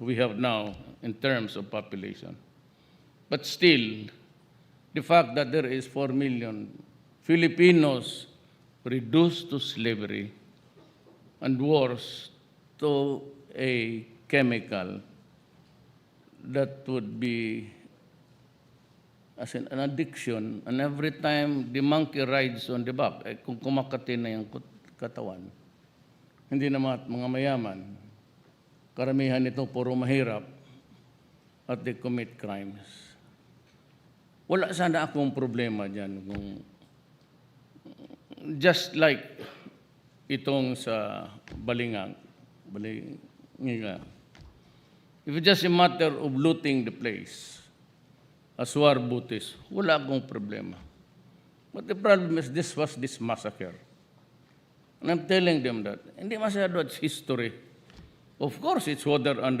we have now in terms of population. But still, the fact that there is 4 million Filipinos reduced to slavery and worse, to a chemical that would be as in an addiction, and every time the monkey rides on the back, eh, kung kumakati na yung katawan, hindi naman mga mayaman, karamihan nito puro mahirap at they commit crimes. Wala sana akong problema dyan kung just like itong sa Balingang, Balingang. If it's just a matter of looting the place, Aswar Butis, wala akong problema. But the problem is this was this massacre. And I'm telling them that, hindi masyado it's history. Of course, it's water under